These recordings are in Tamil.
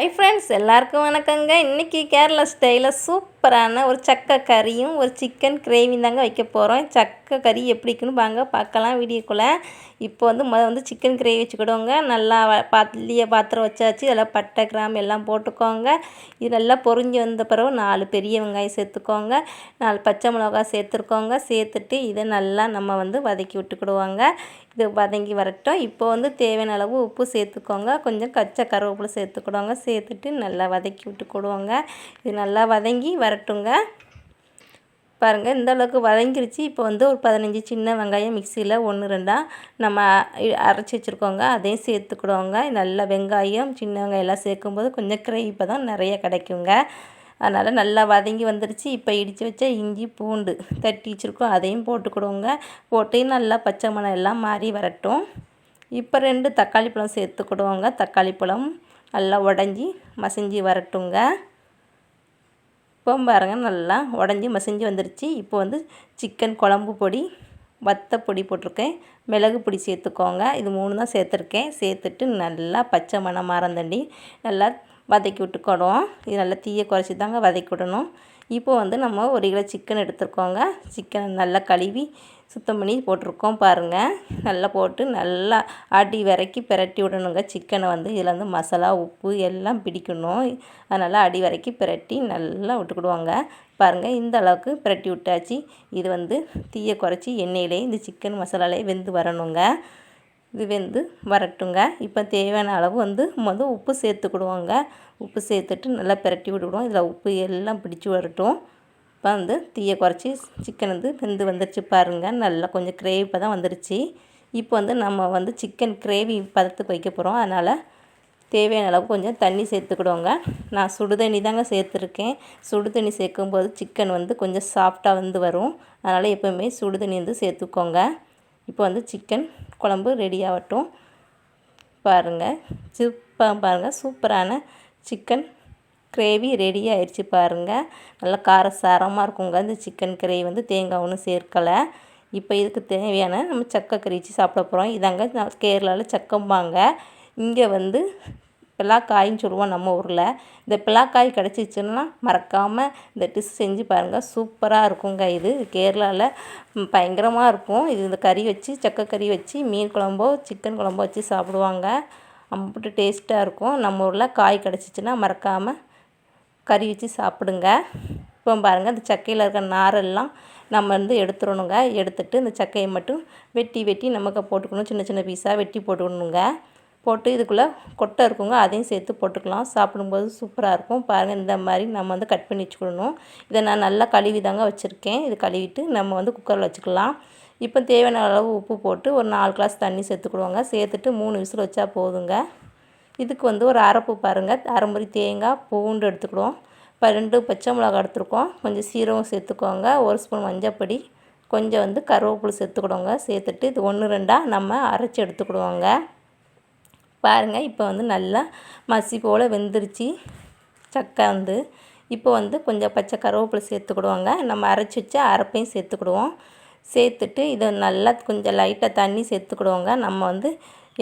ஹை ஃப்ரெண்ட்ஸ் எல்லாருக்கும் வணக்கங்க. இன்றைக்கி கேரளா ஸ்டைலில் சூப்பரான ஒரு சக்கை கறியும் ஒரு சிக்கன் கிரேவியும் தாங்க வைக்க போகிறோம் சக்கை கறி எப்படிக்குன்னு வாங்க பார்க்கலாம் வீடியோக்குள்ளே. இப்போ வந்து முதல் வந்து சிக்கன் கிரேவி வச்சுக்கிடுவோங்க. நல்லா பாத்திலிய பாத்திரம் வச்சாச்சு. அதில் பட்டை கிராம் எல்லாம் போட்டுக்கோங்க. இது நல்லா பொறிஞ்சு வந்த பிறகு நாலு பெரிய வெங்காயம் சேர்த்துக்கோங்க. நாலு பச்சை மிளகா சேர்த்துருக்கோங்க. சேர்த்துட்டு இதை நல்லா நம்ம வந்து வதக்கி விட்டுக்கிடுவாங்க. இது வதங்கி வரட்டும். இப்போ வந்து தேவையான அளவு உப்பு சேர்த்துக்கோங்க. கொஞ்சம் கச்சை கருவேப்பிலை சேர்த்துக்கிடுவாங்க. சேர்த்துட்டு நல்லா வதக்கி விட்டுக்கிடுவோங்க. இது நல்லா வதங்கி வரட்டுங்க. பாருங்கள் இந்த அளவுக்கு வதங்கிருச்சு. இப்போ வந்து ஒரு பதினஞ்சு சின்ன வெங்காயம் மிக்சியில் ஒன்று ரெண்டாக நம்ம அரைச்சி வச்சுருக்கோங்க. அதையும் சேர்த்துக்கிடுவோங்க. நல்லா வெங்காயம் சின்ன வெங்காயம் எல்லாம் சேர்க்கும்போது கொஞ்சம் கிரேவி தான் நிறைய கிடைக்குங்க. அதனால் நல்லா வதங்கி வந்துருச்சு. இப்போ இடித்து வச்ச இஞ்சி பூண்டு தட்டி வச்சுருக்கோம். அதையும் போட்டுக்கிடுவோங்க. போட்டு நல்லா பச்சை மணம் எல்லாம் மாறி வரட்டும். இப்போ ரெண்டு தக்காளி பழம் சேர்த்துக்கிடுவோங்க. தக்காளி பழம் நல்லா உடஞ்சி மசிஞ்சு வரட்டுங்க. இப்போ பாருங்கள் நல்லா உடஞ்சி மசிஞ்சு வந்துருச்சு. இப்போ வந்து சிக்கன் குழம்பு பொடி வத்த பொடி போட்டிருக்கேன். மிளகு பொடி சேர்த்துக்கோங்க. இது மூணு தான் சேர்த்துருக்கேன். சேர்த்துட்டு நல்லா பச்சை மணம் மறந்தண்டி நல்லா வதக்கி விட்டுக்கணும். இது நல்லா தீயை குறைச்சி தாங்க வதக்கி விடணும். இப்போ வந்து நம்ம ஒரு கிலோ சிக்கன் எடுத்துருக்கோங்க. சிக்கன் நல்லா கழுவி சுத்தம் பண்ணி போட்டிருக்கோம் பாருங்கள் நல்லா போட்டு நல்லா அடி வரைக்கும் பிரட்டி விடணுங்க. சிக்கனை வந்து இதில் வந்து மசாலா உப்பு எல்லாம் பிடிக்கணும். அதனால் அடி வரைக்கும் பிரட்டி நல்லா விட்டுக்கிடுவாங்க. பாருங்கள் இந்த அளவுக்கு பிரட்டி விட்டாச்சு. இது வந்து தீயை குறைச்சி எண்ணெயிலே இந்த சிக்கன் மசாலாலே வெந்து வரணுங்க. இது வெந்து வரட்டுங்க. இப்போ தேவையான அளவு வந்து வந்து உப்பு சேர்த்துக்கிடுவோங்க. உப்பு சேர்த்துட்டு நல்லா பிரட்டி விட்டுவிடுவோம் இதில் உப்பு எல்லாம் பிடிச்சி வரட்டும். இப்போ வந்து தீயை குறைச்சி சிக்கன் வந்து வெந்து வந்துருச்சு பாருங்கள் நல்லா கொஞ்சம் கிரேவி இப்போ தான் வந்துருச்சு. இப்போ வந்து நம்ம வந்து சிக்கன் கிரேவி பதத்துக்கு வைக்க போகிறோம் அதனால் தேவையான அளவு கொஞ்சம் தண்ணி சேர்த்துக்கிடுவோங்க. நான் சுடு தண்ணி தாங்க சேர்த்துருக்கேன். சுடு தண்ணி சேர்க்கும்போது சிக்கன் வந்து கொஞ்சம் சாஃப்டாக வந்து வரும். அதனால் எப்போவுமே சுடு தண்ணி வந்து சேர்த்துக்கோங்க. இப்போ வந்து சிக்கன் குழம்பு ரெடி ஆகட்டும். பாருங்கள் சூப்பராக பாருங்கள் சூப்பரான சிக்கன் கிரேவி ரெடி ஆயிடுச்சு பாருங்கள் நல்லா காரசாரமாக இருக்குங்க. இந்த சிக்கன் கிரேவி வந்து தேங்காய் ஒன்றும் சேர்க்கலை. இப்போ இதுக்கு தேவையான நம்ம சக்கை கறி வச்சு சாப்பிட போகிறோம் இதாங்க கேரளாவில் சக்கம்பாங்க. இங்கே வந்து பிளாக்காயின்னு சொல்லுவோம் நம்ம ஊரில். இந்த பிளாக்காய் கிடச்சிச்சின்னா மறக்காமல் இந்த டிஷ் செஞ்சு பாருங்கள் சூப்பராக இருக்குங்க இது. கேரளாவில் பயங்கரமாக இருக்கும். இது இந்த கறி வச்சு சக்கை கறி வச்சு மீன் குழம்போ சிக்கன் குழம்போ வச்சு சாப்பிடுவாங்க. அம்பிட்டு டேஸ்ட்டாக இருக்கும். நம்ம ஊரில் காய் கிடச்சிச்சின்னா மறக்காமல் கறி வச்சு சாப்பிடுங்க. இப்போ பாருங்கள் இந்த சக்கையில் இருக்கிற நாரெல்லாம் நம்ம வந்து எடுத்துடணுங்க. எடுத்துட்டு இந்த சக்கையை மட்டும் வெட்டி வெட்டி நமக்கு போட்டுக்கணும். சின்ன சின்ன பீஸாக வெட்டி போட்டுக்கணுங்க. போட்டு இதுக்குள்ளே கொட்டை இருக்குங்க. அதையும் சேர்த்து போட்டுக்கலாம். சாப்பிடும்போது சூப்பராக இருக்கும். பாருங்கள் இந்த மாதிரி நம்ம வந்து கட் பண்ணி வச்சுக்கணும். இதை நான் நல்லா கழுவி தாங்க வச்சுருக்கேன். இது கழுவிட்டு நம்ம வந்து குக்கரில் வச்சுக்கலாம். இப்போ தேவையான அளவு உப்பு போட்டு ஒரு நாலு கிளாஸ் தண்ணி சேர்த்துக்கிடுவோங்க. சேர்த்துட்டு மூணு விசில் வச்சா போதுங்க. இதுக்கு வந்து ஒரு அரைப்பு பாருங்கள் அரைமுறி தேங்காய் பூண்டு எடுத்துக்கிடுவோம். இப்போ ரெண்டு பச்சை மிளகா எடுத்துருக்கோம். கொஞ்சம் சீரகம் சேர்த்துக்கோங்க. ஒரு ஸ்பூன் மஞ்சப்பொடி கொஞ்சம் வந்து கருவேப்பிலை சேர்த்துக்கிடுவோங்க. சேர்த்துட்டு இது ஒன்று ரெண்டாக நம்ம அரைச்சி எடுத்துக்கிடுவோங்க. பாருங்கள் இப்போ வந்து நல்லா மசி போல் வெந்துருச்சு. சக்கை வந்து இப்போ வந்து கொஞ்சம் பச்சை கருவேப்பிலை சேர்த்துக்கிடுவோங்க. நம்ம அரைச்சி வச்ச அரைப்பையும் சேர்த்துக்கிடுவோம். சேர்த்துட்டு இதை நல்லா கொஞ்சம் லைட்டாக தண்ணி சேர்த்துக்கிடுவோங்க. நம்ம வந்து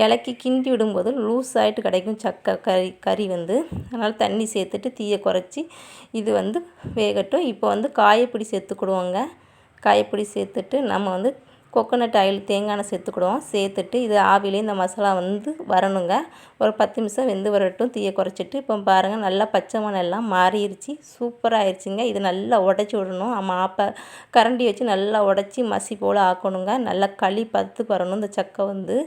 இலக்கி கிண்டி விடும்போது லூஸ் ஆகிட்டு கிடைக்கும் சக்கை கறி கறி வந்து. அதனால் தண்ணி சேர்த்துட்டு தீயை குறைச்சி இது வந்து வேகட்டும். இப்போ வந்து காயப்பிடி சேர்த்துக்கிடுவோங்க காயப்பொடி சேர்த்துட்டு நம்ம வந்து கொக்கனட் ஆயில் தேங்காய் எண்ணெய் சேர்த்துக்கிடுவோம். சேர்த்துட்டு இது ஆவிலே இந்த மசாலா வந்து வரணுங்க. ஒரு பத்து நிமிஷம் வெந்து வரட்டும். தீயை குறைச்சிட்டு இப்போ பாருங்கள் நல்லா பச்சை மணெல்லாம் மாறிடுச்சு. சூப்பராக ஆயிடுச்சுங்க இது நல்லா உடச்சி விடணும். ஆமாம் அப்போ கரண்டி வச்சு நல்லா உடச்சி மசி போல் ஆக்கணுங்க. நல்லா களி பத்து வரணும். இந்த சக்கை வந்து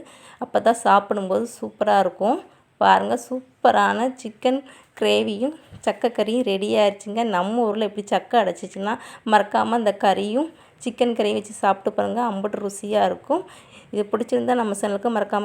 அப்போ தான் சாப்பிடும்போது சூப்பராக இருக்கும். பாருங்கள் சூப்பரான சிக்கன் கிரேவியும் சக்கை கறியும் ரெடி ஆயிடுச்சுங்க நம்ம ஊரில் எப்படி சக்கை அடைச்சிச்சின்னா மறக்காமல் அந்த கறியும் சிக்கன் கறி வச்சு சாப்பிட்டு பாருங்கள் அம்பட்டு ருசியாக இருக்கும். இது பிடிச்சிருந்தா நம்ம சேனலுக்கு மறக்காமல்